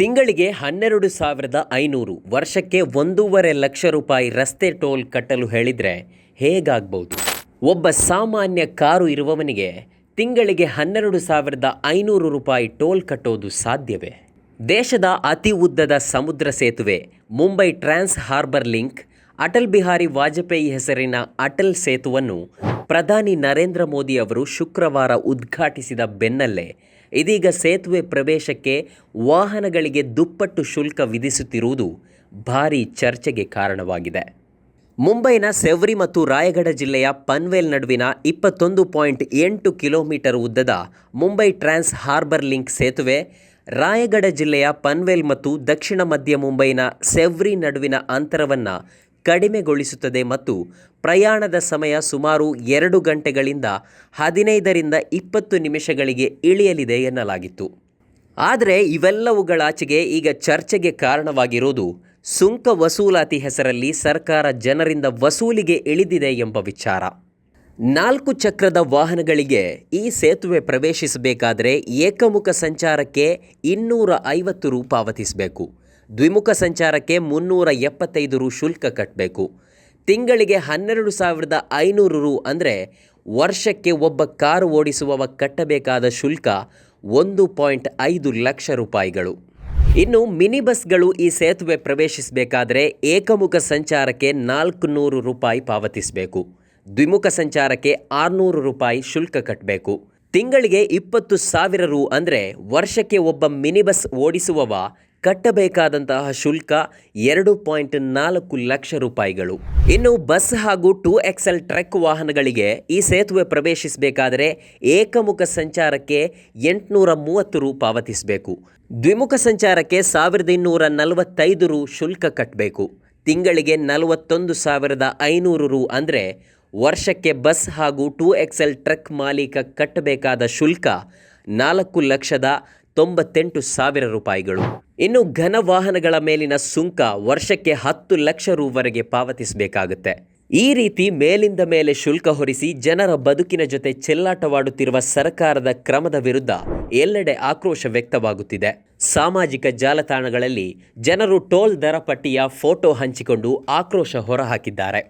ತಿಂಗಳಿಗೆ ಹನ್ನೆರಡು ಸಾವಿರದ ಐನೂರು, ವರ್ಷಕ್ಕೆ ಒಂದೂವರೆ ಲಕ್ಷ ರೂಪಾಯಿ ರಸ್ತೆ ಟೋಲ್ ಕಟ್ಟಲು ಹೇಳಿದರೆ ಹೇಗಾಗ್ಬೋದು? ಒಬ್ಬ ಸಾಮಾನ್ಯ ಕಾರು ಇರುವವನಿಗೆ ತಿಂಗಳಿಗೆ ಹನ್ನೆರಡು ಸಾವಿರದ ಐನೂರು ರೂಪಾಯಿ ಟೋಲ್ ಕಟ್ಟೋದು ಸಾಧ್ಯವೇ? ದೇಶದ ಅತಿ ಉದ್ದದ ಸಮುದ್ರ ಸೇತುವೆ, Mumbai trans harbour link, Atal Bihari Vajpayee ಹೆಸರಿನ ಅಟಲ್ ಸೇತುವನ್ನು ಪ್ರಧಾನಿ ನರೇಂದ್ರ ಮೋದಿ ಅವರು ಶುಕ್ರವಾರ ಉದ್ಘಾಟಿಸಿದ ಬೆನ್ನಲ್ಲೇ ಇದೀಗ ಸೇತುವೆ ಪ್ರವೇಶಕ್ಕೆ ವಾಹನಗಳಿಗೆ ದುಪ್ಪಟ್ಟು ಶುಲ್ಕ ವಿಧಿಸುತ್ತಿರುವುದು ಭಾರೀ ಚರ್ಚೆಗೆ ಕಾರಣವಾಗಿದೆ. ಮುಂಬೈನ ಸೆವ್ರಿ ಮತ್ತು ರಾಯಗಢ ಜಿಲ್ಲೆಯ ಪನ್ವೇಲ್ ನಡುವಿನ ಇಪ್ಪತ್ತೊಂದು ಪಾಯಿಂಟ್ ಎಂಟು ಕಿಲೋಮೀಟರ್ ಉದ್ದದ ಮುಂಬೈ ಟ್ರಾನ್ಸ್ ಹಾರ್ಬರ್ ಲಿಂಕ್ ಸೇತುವೆ, ರಾಯಗಢ ಜಿಲ್ಲೆಯ ಪನ್ವೇಲ್ ಮತ್ತು ದಕ್ಷಿಣ ಮಧ್ಯ ಮುಂಬೈನ ಸೆವ್ರಿ ನಡುವಿನ ಅಂತರವನ್ನು ಕಡಿಮೆಗೊಳಿಸುತ್ತದೆ ಮತ್ತು ಪ್ರಯಾಣದ ಸಮಯ ಸುಮಾರು ಎರಡು ಗಂಟೆಗಳಿಂದ ಹದಿನೈದರಿಂದ ಇಪ್ಪತ್ತು ನಿಮಿಷಗಳಿಗೆ ಇಳಿಯಲಿದೆ ಎನ್ನಲಾಗಿತ್ತು. ಆದರೆ ಇವೆಲ್ಲವುಗಳಾಚೆಗೆ ಈಗ ಚರ್ಚೆಗೆ ಕಾರಣವಾಗಿರೋದು ಸುಂಕ ವಸೂಲಾತಿ ಹೆಸರಲ್ಲಿ ಸರ್ಕಾರ ಜನರಿಂದ ವಸೂಲಿಗೆ ಇಳಿದಿದೆ ಎಂಬ ವಿಚಾರ. ನಾಲ್ಕು ಚಕ್ರದ ವಾಹನಗಳಿಗೆ ಈ ಸೇತುವೆ ಪ್ರವೇಶಿಸಬೇಕಾದರೆ ಏಕಮುಖ ಸಂಚಾರಕ್ಕೆ ಇನ್ನೂರ ಐವತ್ತು ರು ಪಾವತಿಸಬೇಕು ದ್ವಿಮುಖ ಸಂಚಾರಕ್ಕೆ ಮುನ್ನೂರ ಎಪ್ಪತ್ತೈದು ರು ಶುಲ್ಕ ಕಟ್ಟಬೇಕು ತಿಂಗಳಿಗೆ ಹನ್ನೆರಡು ಸಾವಿರದ ಐನೂರು ರು ಅಂದರೆ ವರ್ಷಕ್ಕೆ ಒಬ್ಬ ಕಾರು ಓಡಿಸುವವ ಕಟ್ಟಬೇಕಾದ ಶುಲ್ಕ ಒಂದು ಪಾಯಿಂಟ್ ಐದು ಲಕ್ಷ ರೂಪಾಯಿಗಳು. ಇನ್ನು ಮಿನಿ ಬಸ್ಗಳು ಈ ಸೇತುವೆ ಪ್ರವೇಶಿಸಬೇಕಾದರೆ ಏಕಮುಖ ಸಂಚಾರಕ್ಕೆ ನಾಲ್ಕು ನೂರು ರೂಪಾಯಿ ಪಾವತಿಸಬೇಕು. ದ್ವಿಮುಖ ಸಂಚಾರಕ್ಕೆ ಆರುನೂರು ರೂಪಾಯಿ ಶುಲ್ಕ ಕಟ್ಟಬೇಕು ತಿಂಗಳಿಗೆ ಇಪ್ಪತ್ತು ಸಾವಿರ ರು ಅಂದರೆ ವರ್ಷಕ್ಕೆ ಒಬ್ಬ ಮಿನಿ ಬಸ್ ಓಡಿಸುವವ ಕಟ್ಟಬೇಕಾದಂತಹ ಶುಲ್ಕ ಎರಡು ಪಾಯಿಂಟ್ ನಾಲ್ಕು ಲಕ್ಷ ರೂಪಾಯಿಗಳು. ಇನ್ನು ಬಸ್ ಹಾಗೂ ಟೂ ಎಕ್ಸೆಲ್ ಟ್ರಕ್ ವಾಹನಗಳಿಗೆ ಈ ಸೇತುವೆ ಪ್ರವೇಶಿಸಬೇಕಾದರೆ ಏಕಮುಖ ಸಂಚಾರಕ್ಕೆ ಎಂಟುನೂರ ಮೂವತ್ತು ರು ಪಾವತಿಸಬೇಕು. ದ್ವಿಮುಖ ಸಂಚಾರಕ್ಕೆ ಸಾವಿರದ ಇನ್ನೂರ ನಲವತ್ತೈದು ರು ಶುಲ್ಕ ಕಟ್ಟಬೇಕು ತಿಂಗಳಿಗೆ ನಲವತ್ತೊಂದು ಸಾವಿರದ ಐನೂರು ರು ಅಂದರೆ ವರ್ಷಕ್ಕೆ ಬಸ್ ಹಾಗೂ ಟೂ ಎಕ್ಸೆಲ್ ಟ್ರಕ್ ಮಾಲೀಕ ಕಟ್ಟಬೇಕಾದ ಶುಲ್ಕ ನಾಲ್ಕು ಲಕ್ಷದ ತೊಂಬತ್ತೆಂಟು ಸಾವಿರ ರೂಪಾಯಿಗಳು. ಇನ್ನು ಘನ ವಾಹನಗಳ ಮೇಲಿನ ಸುಂಕ ವರ್ಷಕ್ಕೆ ಹತ್ತು ಲಕ್ಷ ರೂವರೆಗೆ ಪಾವತಿಸಬೇಕಾಗುತ್ತೆ. ಈ ರೀತಿ ಮೇಲಿಂದ ಮೇಲೆ ಶುಲ್ಕ ಹೊರಿಸಿ ಜನರ ಬದುಕಿನ ಜೊತೆ ಚೆಲ್ಲಾಟವಾಡುತ್ತಿರುವ ಸರ್ಕಾರದ ಕ್ರಮದ ವಿರುದ್ಧ ಎಲ್ಲೆಡೆ ಆಕ್ರೋಶ ವ್ಯಕ್ತವಾಗುತ್ತಿದೆ. ಸಾಮಾಜಿಕ ಜಾಲತಾಣಗಳಲ್ಲಿ ಜನರು ಟೋಲ್ ದರ ಪಟ್ಟಿಯ ಫೋಟೋ ಹಂಚಿಕೊಂಡು ಆಕ್ರೋಶ ಹೊರಹಾಕಿದ್ದಾರೆ.